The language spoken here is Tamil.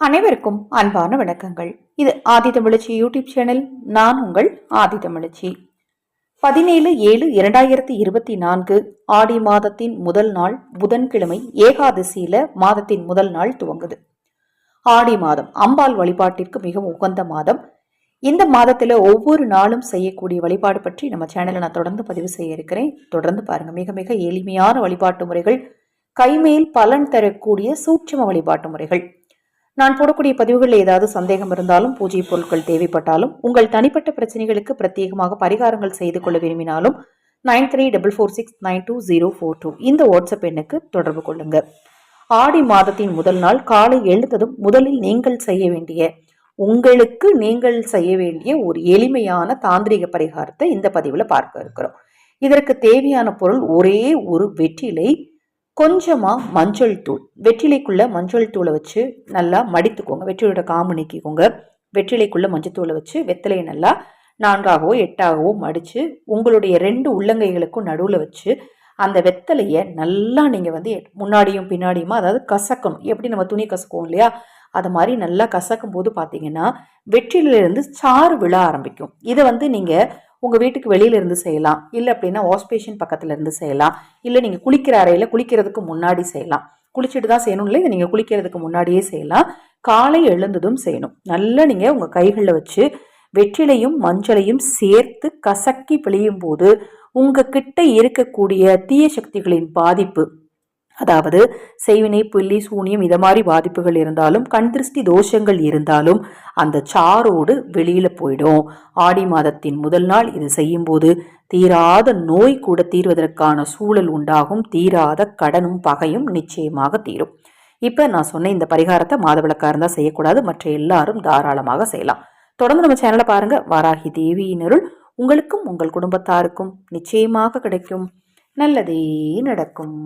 அனைவருக்கும் அன்பான வணக்கங்கள். இது ஆதி தமிழச்சி யூடியூப் சேனல் நான் உங்கள் ஆதி தமிழச்சி. பதினேழு ஏழு இரண்டாயிரத்தி இருபத்தி நான்கு ஆடி மாதத்தின் முதல் நாள் புதன்கிழமை ஏகாதசியில மாதத்தின் முதல் நாள் துவங்குது. ஆடி மாதம் அம்பாள் வழிபாட்டிற்கு மிகவும் உகந்த மாதம். இந்த மாதத்தில் ஒவ்வொரு நாளும் செய்யக்கூடிய வழிபாடு பற்றி நம்ம சேனலை நான் தொடர்ந்து பதிவு செய்ய இருக்கிறேன். தொடர்ந்து பாருங்க மிக மிக எளிமையான வழிபாட்டு முறைகள். கைமேல் பலன் தரக்கூடிய சூட்சும வழிபாட்டு முறைகள். நான் போடக்கூடிய பதிவுகளில் ஏதாவது சந்தேகம் இருந்தாலும் பூஜை பொருட்கள் தேவைப்பட்டாலும் உங்கள் தனிப்பட்ட பிரச்சனைகளுக்கு பிரத்யேகமாக பரிகாரங்கள் செய்து கொள்ள விரும்பினாலும் nine three double four six nine two zero four two இந்த வாட்ஸ்அப் எண்ணுக்கு தொடர்பு கொள்ளுங்க. ஆடி மாதத்தின் முதல் நாள் காலை எழுந்ததும் முதலில் நீங்கள் செய்ய வேண்டிய உங்களுக்கு நீங்கள் செய்ய வேண்டிய ஒரு எளிமையான தாந்திரிக பரிகாரத்தை இந்த பதிவில் பார்க்க இருக்கிறோம். இதற்கு தேவையான பொருள் ஒரே ஒரு வெற்றிலை கொஞ்சமாக மஞ்சள் தூள் வெற்றிலைக்குள்ளே மஞ்சள் தூளை வச்சு நல்லா மடித்துக்கோங்க. வெற்றிலையோட காம்பு நீக்கிக்கோங்க. வெற்றிலைக்குள்ளே மஞ்சள் தூளை வச்சு வெத்தலையை நல்லா நான்காகவோ எட்டாகவோ மடித்து உங்களுடைய ரெண்டு உள்ளங்கைகளுக்கும் நடுவில் வச்சு அந்த வெத்தலையை நல்லா நீங்கள் வந்து முன்னாடியும் பின்னாடியுமா அதாவது கசக்கணும். எப்படி நம்ம துணி கசக்குவோம் இல்லையா? அது மாதிரி நல்லா கசக்கும் போது பார்த்தீங்கன்னா வெற்றிலிருந்து சாறு விழ ஆரம்பிக்கும். இதை வந்து நீங்கள் உங்கள் வீட்டுக்கு வெளியில இருந்து செய்யலாம். இல்லை அப்படின்னா வாஷ்பேஷன் பக்கத்துலேருந்து செய்யலாம். இல்லை நீங்கள் குளிக்கிற அறையில் குளிக்கிறதுக்கு முன்னாடி செய்யலாம். குளிச்சுட்டு தான் செய்யணும். இல்லை இதை நீங்கள் குளிக்கிறதுக்கு முன்னாடியே செய்யலாம். காலை எழுந்ததும் செய்யணும். நல்லா நீங்கள் உங்கள் கைகளில் வச்சு வெற்றிலையும் மஞ்சளையும் சேர்த்து கசக்கி பிழியும் போது உங்ககிட்ட இருக்கக்கூடிய தீய சக்திகளின் பாதிப்பு அதாவது செய்வினை புள்ளி சூனியம் இதை மாதிரி பாதிப்புகள் இருந்தாலும் கண் திருஷ்டி தோஷங்கள் இருந்தாலும் அந்த சாரோடு வெளியில் போயிடும். ஆடி மாதத்தின் முதல் நாள் இது செய்யும்போது தீராத நோய் கூட தீர்வதற்கான சூழல் உண்டாகும். தீராத கடனும் பகையும் நிச்சயமாக தீரும். இப்போ நான் சொன்ன இந்த பரிகாரத்தை மாதவிளக்காக இருந்தால் செய்யக்கூடாது. மற்ற எல்லாரும் தாராளமாக செய்யலாம். தொடர்ந்து நம்ம சேனலை பாருங்கள் வாராகி தேவியினருள் உங்களுக்கும் உங்கள் குடும்பத்தாருக்கும் நிச்சயமாக கிடைக்கும். நல்லதே நடக்கும்.